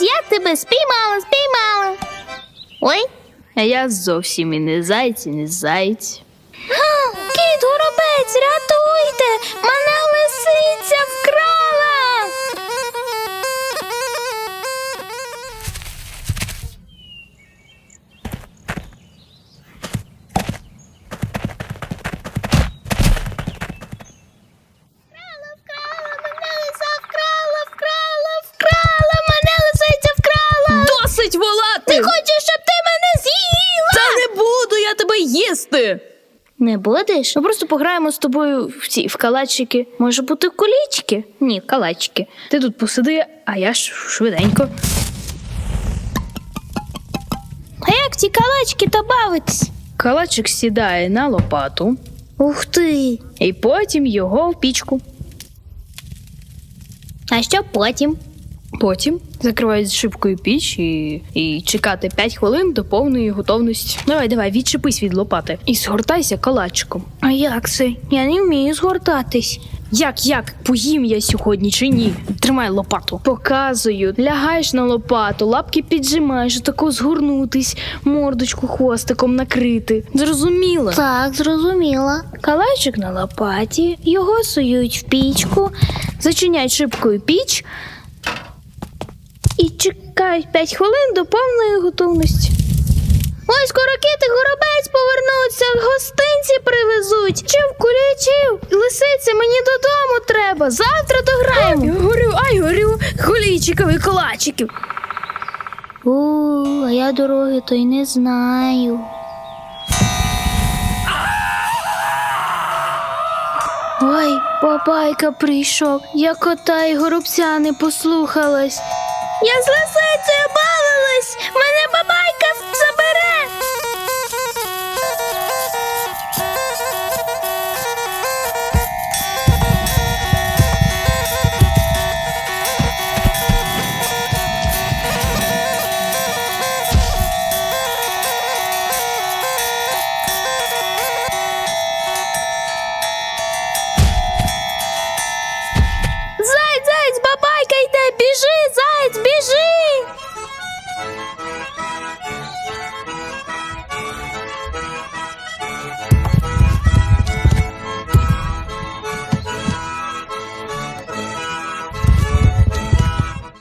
я тебе спіймала, спіймала. Ой, А я зовсім і не зайць, і не зайць. Досить волати! Ти хочеш, щоб ти мене з'їла? Та не буду я тебе їсти! Не будеш? Ми просто пограємо з тобою в ці в калачики. Може бути кулічки? Ні, калачики. Ти тут посиди, а я ж швиденько. А як ті калачки то бавитись? Калачик сідає на лопату, Ух ти! і потім його в пічку. А що потім? Потім закривають шибкою піч і, і чекати 5 хвилин до повної готовності. Давай, давай, відчепись від лопати і згортайся калачиком. А як це? Я не вмію згортатись. Як, як? Поїм я сьогодні чи ні? Тримай лопату. Показую, лягаєш на лопату, лапки піджимаєш, тако згорнутись, мордочку хвостиком накрити. Зрозуміло. Так, зрозуміла. Калачик на лопаті, його сують в пічку, зачиняють шибкою піч і чекають 5 хвилин до повної готовності. Ой, скоро кіт горобець повернуться, гостинці привезуть. Чив кулячів, лисиця, мені додому треба. Завтра дограємо. Горю, ай, горю, голічиків і калачиків. У, а я дороги то й не знаю. Ой, бабайка прийшов, я кота і горобця не послухалась. Я з лисицею